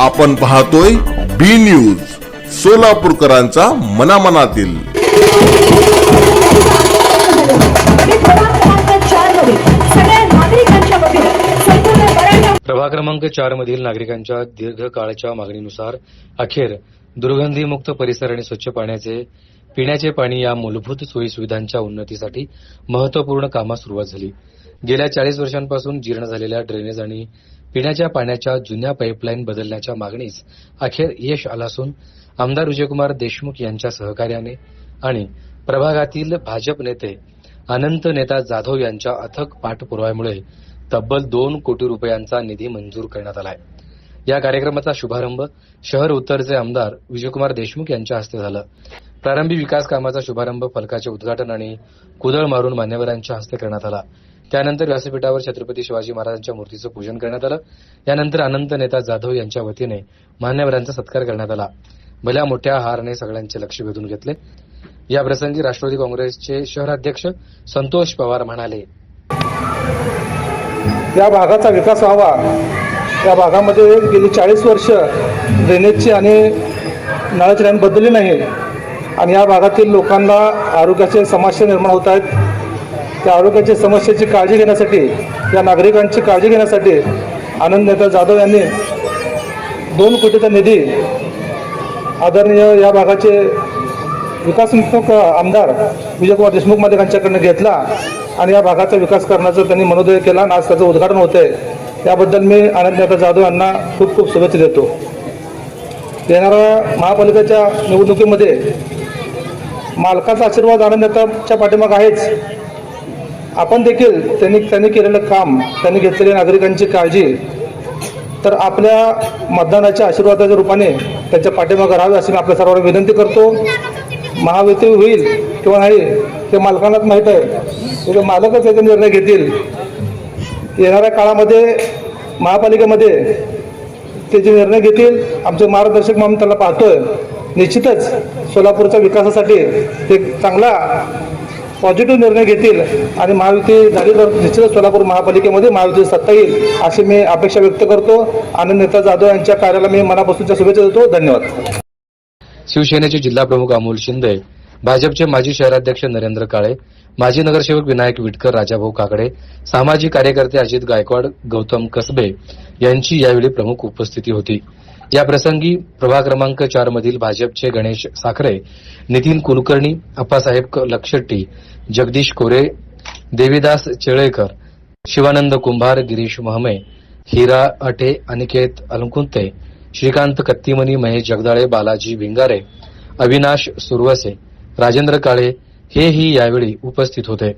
आपण पाहतोय बी न्यूज सोलापूरकरांचा मनामनातील. क्रमांक नागरिकांच्या प्रभाग क्रमांक चार मधील नागरिकांच्या दीर्घकाळच्या मागणीनुसार अखेर दुर्गंधीमुक्त परिसर आणि स्वच्छ पाण्याचे पिण्याचे पाणी या मूलभूत सोयी सुविधांच्या उन्नतीसाठी महत्त्वपूर्ण कामास सुरुवात झाली. गेल्या चाळीस वर्षांपासून जीर्ण झालेल्या ड्रेनेज आणि पिण्याच्या पाण्याच्या जुन्या पाईपलाईन बदलण्याच्या मागणीस अखेर यश आलं असून आमदार विजयकुमार देशमुख यांच्या सहकार्याने आणि प्रभागातील भाजप नेते अनंत नेता जाधव यांच्या अथक पाठपुराव्यामुळे तब्बल दोन कोटी रुपयांचा निधी मंजूर करण्यात आलाय. या कार्यक्रमाचा शुभारंभ शहर उत्तरचे आमदार विजयकुमार देशमुख यांच्या हस्ते झाला. प्रारंभी विकास कामाचा शुभारंभ फलकाचे उद्घाटन आणि कुदळ मारून मान्यवरांच्या हस्ते करण्यात आला. त्यानंतर व्यासपीठावर छत्रपती शिवाजी महाराजांच्या मूर्तीचं पूजन करण्यात आलं. यानंतर अनंत नेता जाधव यांच्या वतीने मान्यवरांचा सत्कार करण्यात आला. भल्या मोठ्या हारने सगळ्यांचे लक्ष वेधून घेतले. या प्रसंगी राष्ट्रवादी काँग्रेसचे शहराध्यक्ष संतोष पवार म्हणाले या भागाचा विकास व्हावा. या भागामध्ये गेली चाळीस वर्ष ड्रेनेजची आणि नळाची लाईन बदलली नाही. आणि या भागातील लोकांना आरोग्याचे समस्या निर्माण होत आहेत. त्या आरोग्याच्या समस्येची काळजी घेण्यासाठी या नागरिकांची काळजी घेण्यासाठी आनंद नेता जाधव यांनी दोन कोटीचा निधी आदरणीय या भागाचे विकासमुख आमदार विजयकुमार देशमुखमध्ये यांच्याकडनं घेतला आणि या भागाचा विकास करण्याचा त्यांनी मनोदय केला आणि आज त्याचं उद्घाटन होतं आहे त्याबद्दल मी आनंद नेता जाधव यांना खूप खूप शुभेच्छा देतो. येणाऱ्या महापालिकेच्या निवडणुकीमध्ये मालकाचा आशीर्वाद आनंद नेताच्या पाठीमाग आहेच. आपण देखील त्यांनी त्यांनी केलेलं काम त्यांनी घेतलेल्या नागरिकांची काळजी तर आपल्या मतदानाच्या आशीर्वादाच्या रूपाने त्यांच्या पाठीमागं राहावे अशी मी आपल्या सर्वांना विनंती करतो. महायुती होईल किंवा नाही ते मालकांनाच माहीत आहे. ते मालकच याचा निर्णय घेतील. येणाऱ्या काळामध्ये महापालिकेमध्ये ते जे निर्णय घेतील आमचे मार्गदर्शक म्हणून त्याला पाहतोय. निश्चितच सोलापूरच्या विकासासाठी एक चांगला पॉझिटिव्ह निर्णय घेतील आणि महायुती झाली तर निश्चितच सोलापूर महापालिकेमध्ये महायुती सत्ता येईल अशी मी अपेक्षा व्यक्त करतो. आणि नेता जाधव यांच्या कार्याला मी मनापासूनच्या शुभेच्छा देतो. धन्यवाद. शिवसेनेचे जिल्हा प्रमुख अमोल शिंदे भाजपचे माजी शहराध्यक्ष नरेंद्र काळे माजी नगरसेवक विनायक विटकर राजाभाऊ काकडे सामाजिक कार्यकर्ते अजित गायकवाड गौतम कसबे यांची यावेळी प्रमुख उपस्थिती होती. या प्रसंगी प्रभाग क्रमांक चार मधील भाजपचे गणेश साखरे नितीन कुलकर्णी अप्पासाहेब लक्षट्टी जगदीश कोरे देवीदास चेळेकर शिवानंद कुंभार गिरीश महमे हिरा अटे अनिकेत अलकुंते श्रीकांत कत्तीमनी महेश जगदाळे बालाजी भिंगारे अविनाश सुरवसे राजेंद्र काळे हेही यावेळी उपस्थित होते.